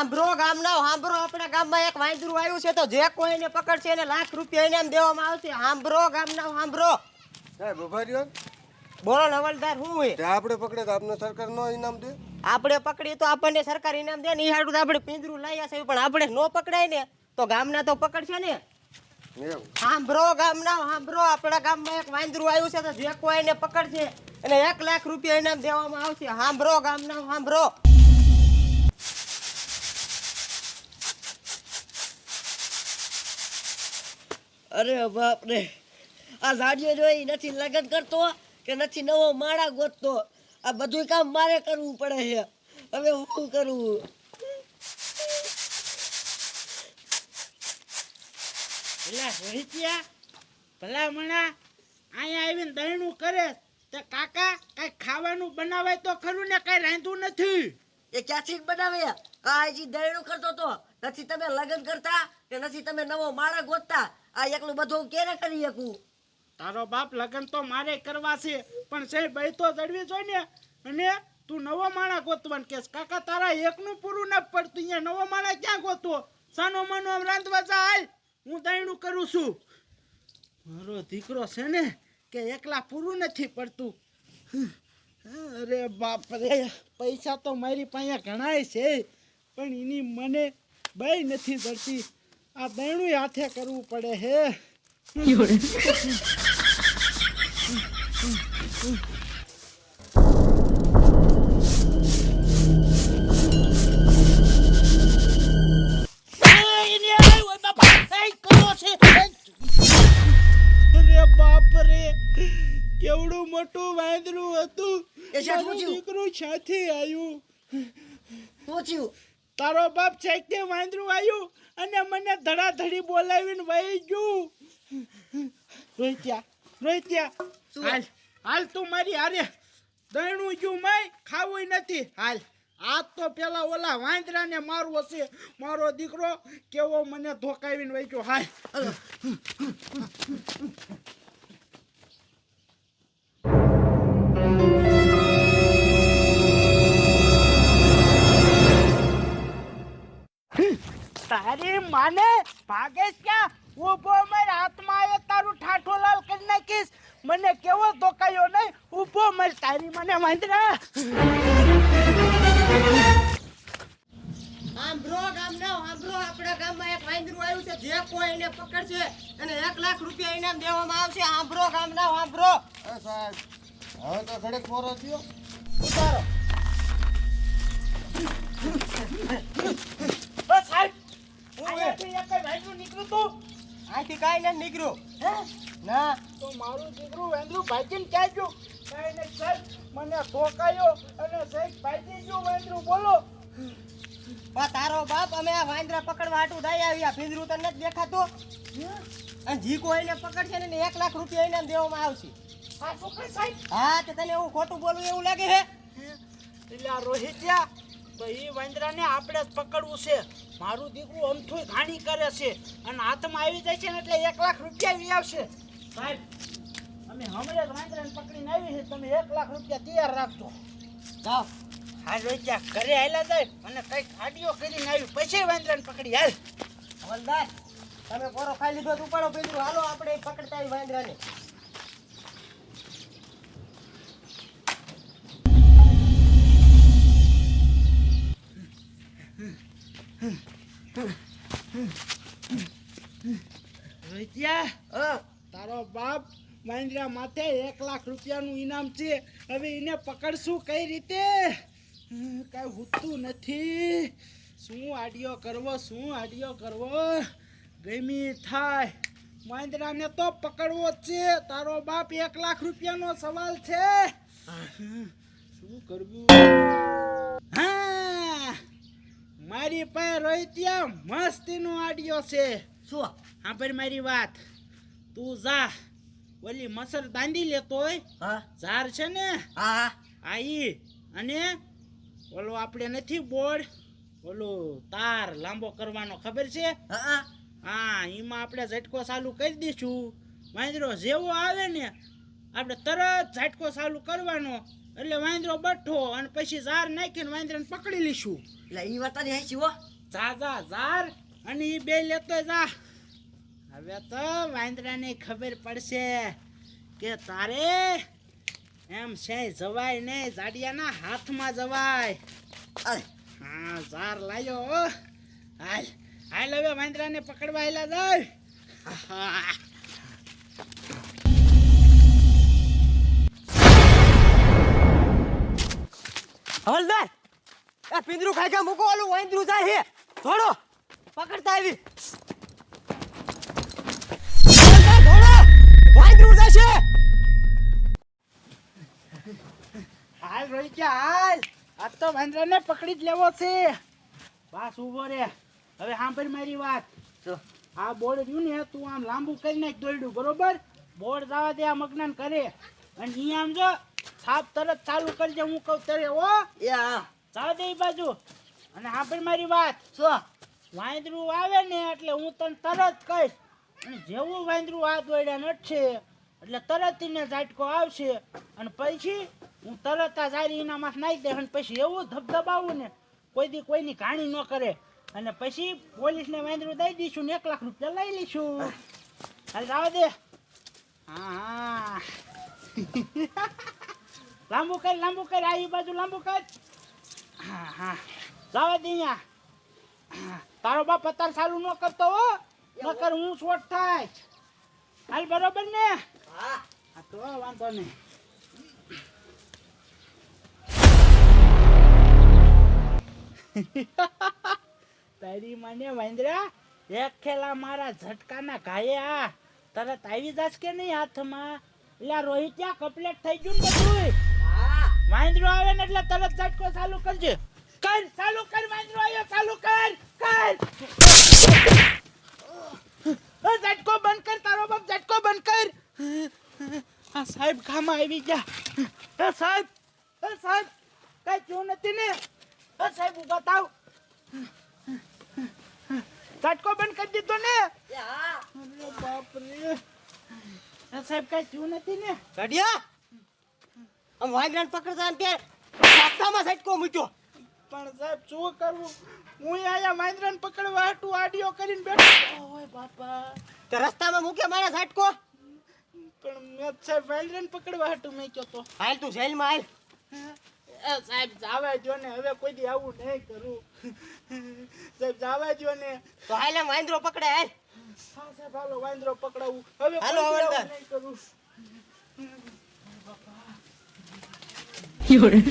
હાંભળો ગામના સાંભળો આપણા ગામમાં એક વાંદરું આવ્યું છે તો જે કોઈને પકડશે એને લાખ રૂપિયા ઇનામ દેવામાં આવશે. સાંભળો ગામના હાંભળો સાહેબ ઊભા રહ્યો? બોલો નવલદાર શું હોય આપણે પકડે તો આપને સરકાર નો ઇનામ દે? આપણે પકડીએ તો આપણને સરકાર ઇનામ દે ને એ તો આપણે પિંજરું લઈ આવશે પણ આપણે નો પકડાય ને તો ગામના તો પકડશે ને. સાંભળો ગામના સાંભળો આપણા ગામમાં એક વાંદરું આવ્યું છે તો જે કોઈને પકડશે અને એક લાખ રૂપિયા ઇનામ દેવામાં આવશે. સાંભળો ગામના હાંભળો અરે બાપરે. આ ઝાડીઓ જોઈ નથી લગ્ન કરતો કે નથી નવો માળા ગોતતો, આ બધું કામ મારે કરવું પડે છે. હવે શું કરું? પેલા રોહિતિયા ભલામણા અહીંયા આવીને દહીણું કરે, તે કાકા, કઈ ખાવાનું બનાવાય તો ખરું ને કઈ રાંધું નથી? એ ક્યાંથી બનાવે? આ હજી દયણું કરતો તો. નથી તમે લગ્ન કરતા કે નથી તમે નવો માળા ગોતતા? આ એકલું બધું ક્યારે કરી શકું? તારો બાપ લગ્ન તો મારે કરવા છે, પણ છે ભાઈ તો જડવી જોઈએ ને. અને તું નવો માળા ગોતવાન કેસ કાકા, તારા એકનું પૂરું ન પડતું અહીંયા નવો માળા ક્યાં ગોતવો? સાનો માનો આમ રાંધવા જા, હાલ. હું દયણું કરું છું. મારો દીકરો છે ને, કે એકલા પૂરું નથી પડતું. અરે બાપ રે, પૈસા તો મારી પાસે ઘણાય છે, પણ એની મને બે નથી જડતી આ દહીણું હાથે કરવું પડે હે. બાપ રે, કેવડું મોટું વાંદરું હતું. એ શેઠ? દીકરું સાથે આવ્યું શું થયું તારો બાપ છે વાંદરું આવ્યું અને મને ધડાધડી બોલાવીને વહી ગયું. રોહિત્યા રોહિત્યા? હાલ હાલ તું મારી હારે. દણું ગયું મય ખાવું નથી. હાલ આ તો પેલા ઓલા વાંદરાને મારું હશે. મારો દીકરો કેવો મને ધોકાવીને વહી ગયો. હાલ. તારી માને ભાગેશ ક્યાં? ઊભો મર આત્મા એ તારું ઠાઠો લાલ કરી નાખીશ. મને કેવો ધોકાયો નહીં? ઊભો મર તારી મને વાંદરા. હાંભળો ગામના હાંભળો આપણા ગામમાં એક વાંદરું આવ્યું છે જે કોઈ એને પકડશે અને એક લાખ રૂપિયા ઇનામ દેવામાં આવશે. હાંભળો ગામના એ સાહેબ હવે તો ઘડીક મોરો થયો. ઉતારો. અહીંયાથી એક જ નીકળું તું? આથી કાંઈ નથી નીકળ્યું. હે? ના. તો મારું દીકરું વાંદરું ગયું? કાંઈ નહીં સાહેબ મને ધોકાયો અને સાહેબ ગયું વાંદરું. બોલો. તારો બાપ અમે આ વાંદરા પકડવા હાટું દઈ આવ્યા. પિંજરું તને નથી દેખાતું? અને જી એને પકડશે ને એને એક લાખ રૂપિયા એને દેવામાં આવશે. હા તો તને એવું ખોટું બોલું એવું લાગે છે એટલે આ રોહિત્યા તો એ વાંદરાને આપણે જ પકડવું છે. મારું દીકરું અમથું ઘાણી કરે છે અને હાથમાં આવી જાય છે ને એટલે એક લાખ રૂપિયા વી આવશે. સાહેબ અમે હમણાં જ વાંદરાને પકડીને આવી છે તમે એક લાખ રૂપિયા તૈયાર રાખજો. જાઓ. હા રોહિત્યા ઘરે આવેલા સાહેબ અને કંઈક ગાડીઓ કરીને આવી. પછી વાંદરાને પકડી. હાલ. હવલદાર તમે કોરો ખાઈ લીધો ઉપાડો. પિંજરું હાલો આપણે પકડતા આવી વાંદરાને. તારો બાપ વાંદરા માથે એક લાખ રૂપિયાનું ઇનામ છે. હવે એને પકડશું કઈ રીતે? કાંઈ હોતું નથી. શું આડિયો કરવો શું આડિયો કરવો? ગમી થાય. વાંદરાને તો પકડવો જ છે. તારો બાપ એક લાખ રૂપિયાનો સવાલ છે. શું કરવું? હા. મારી પાસે રોહિત્યા મસ્તીનો આડિયો છે. શું? સાંભળ મારી વાત. તું જા. ઓલી મસર દાંડી લેતો હોય. હા. ઝાર છે ને? હા હા. આઈ અને ઓલો આપણે નથી બોર્ડ ઓલો તાર લાંબો કરવાનો ખબર છે? હા હા. હા એમાં આપણે ઝટકો ચાલુ કરી દઈશું. વાંદરો જેવો આવે ને આપણે તરત ઝટકો ચાલુ કરવાનો. એટલે વાંદરો બઠો અને પછી ઝાર નાખીને વાંદરાને પકડી લઈશું એટલે ઈ વાત તારી હાચી જા જા ઝાર અને એ બે લેતો જા. હવે તો વાંદરાને ખબર પડશે કે તારે એમ છે જવાય નહીં જાડિયાના હાથમાં જવાય. હા ઝાર લાયો હો. હાલ હાલ હવે વાંદરાને પકડવા આયલા જાય. હા. હવલદાર આ પિંદરું ખાઈ ખા મૂકો ઓલું વૈંદરું જાય હે. થોડો પકડતા આવી. થોડો વાંદરું જશે. હાલ રોહિત્યા હાલ. આજ તો વાંદરાને પકડી જ લેવો છે. બસ ઊભો રે. હવે સાંભળ મારી વાત. જો આ બોર્ડ રહ્યું ને તું આમ લાંબુ કરી નાખ દોડ્યું બરોબર? બોર્ડ જવા દે આ મગનાન કરે અને અહીંયા આમ જો છાપ તરત ચાલુ કરજે હું કહું તરે ઓ એ હા જવા દે બાજુ. અને સાંભળ મારી વાત. શું? વાંદરું આવે ને એટલે હું તને તરત કહીશ. અને જેવું વાંદરું આ દોડ્યા છે એટલે તરત એને ઝાટકો આવશે. અને પછી હું તરત આ જારી એના માથે નાખી દે અને પછી એવું ધબધબાવું ને કોઈ દી કોઈની કહાણી ન કરે. અને પછી પોલીસને વાંદરું દઈ દઈશું ને એક લાખ રૂપિયા લઈ લઈશું. હાલ રાવા દે. હા હા. લાંબુ કર લાંબુ કર આ બાજુ લાંબુ કર. હા હા. જવા દે અહીંયા. તારો બાપ અત્યારે સારું ન કરતો હો. નકર હું શોટ થાય. હાલ બરોબર ને? હા. તો વાંધો નહીં. તારી મને વાંદરા એક ખેલા મારા ઝટકાના ઘાયે આ. તરત આવી જાશ કે નહીં હાથમાં? એટલે રોહિત ત્યાં કમ્પ્લેટ થઈ ગયું ને બધું વાંદરો આવે ને એટલે તરત ઝટકો ચાલુ કરજે. કર ચાલુ કર વાંદરો આવ્યો ચાલુ કર કર. એ ઝટકો બંધ કર તારો બાપ ઝટકો બંધ કર. આ સાહેબ ખામાં આવી ગયા. એ સાહેબ એ સાહેબ કઈ થયું નથી ને? એ સાહેબ ઊભા થાવ. ઝટકો બંધ કરી દીધો ને? અરે બાપ રે સાહેબ કઈ થયું નથી ને? ચડિયા આમ વાંદરાને પકડતા ને ત્યારે સાપતામાં સટકો મૂક્યો. પણ સાહેબ શું કરવું? હું આયા વાંદરાને પકડવા હાટું આડિયો કરીને બેઠો ઓય બાપા. તે રસ્તામાં મૂકે મારા સટકો પણ મેં સાહેબ વાંદરાને પકડવા હાટું મેક્યો તો. હાલ તું જેલમાં હાલ. એ સાહેબ જાવા જો ને. હવે કોઈ દી આવું નહીં કરું. સાહેબ જાવા જો ને. તો હાલ વાંદરો પકડે હાલ. હા સાહેબ હાલો વાંદરો પકડાવું. હવે હાલો, નહીં દી 有人